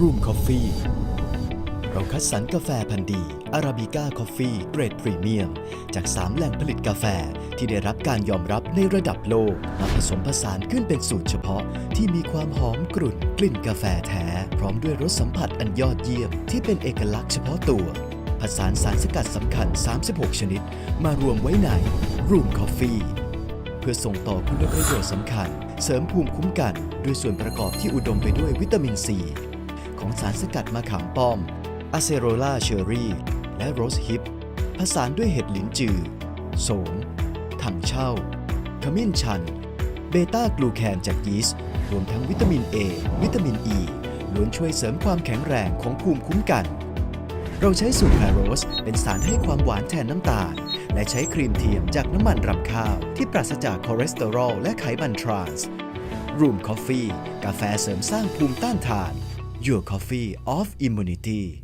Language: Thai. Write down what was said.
Room Coffee เราคัดสรรกาแฟพันธุ์ดีอาราบิก้าคอฟฟี่เกรดพรีเมียม จาก 3 แหล่งผลิตกาแฟที่ได้รับการยอมรับในระดับโลกมาผสมผสานขึ้นเป็นสูตรเฉพาะ ที่มีความหอมกรุ่นกลิ่นกาแฟแท้ พร้อมด้วยรสสัมผัสอันยอดเยี่ยม ที่เป็นเอกลักษณ์เฉพาะตัว ผสานสารสกัดสำคัญ 36 ชนิด มารวมไว้ใน Room Coffee เพื่อส่งต่อคุณประโยชน์สำคัญ เสริมภูมิคุ้มกัน ด้วยส่วนประกอบที่อุดมไปด้วยวิตามินซี ของสารสกัดมะขามป้อมอะเซโรล่าเชอรี่ และโรสฮิปผสานด้วยเห็ดหลินจือ โสม ถังเช่า ขมิ้นชัน เบต้ากลูแคนจากยีสต์ รวมทั้งวิตามิน A วิตามิน E ล้วนช่วยเสริมความแข็งแรงของภูมิคุ้มกัน เราใช้สูตรไคโรสเป็นสารให้ความหวานแทนน้ำตาล และใช้ครีมเทียมจากน้ำมันรำข้าว ที่ปราศจากคอเลสเตอรอลและไขมันทรานส์ Room Coffee กาแฟเสริมสร้างภูมิต้านทาน Your Coffee of Immunity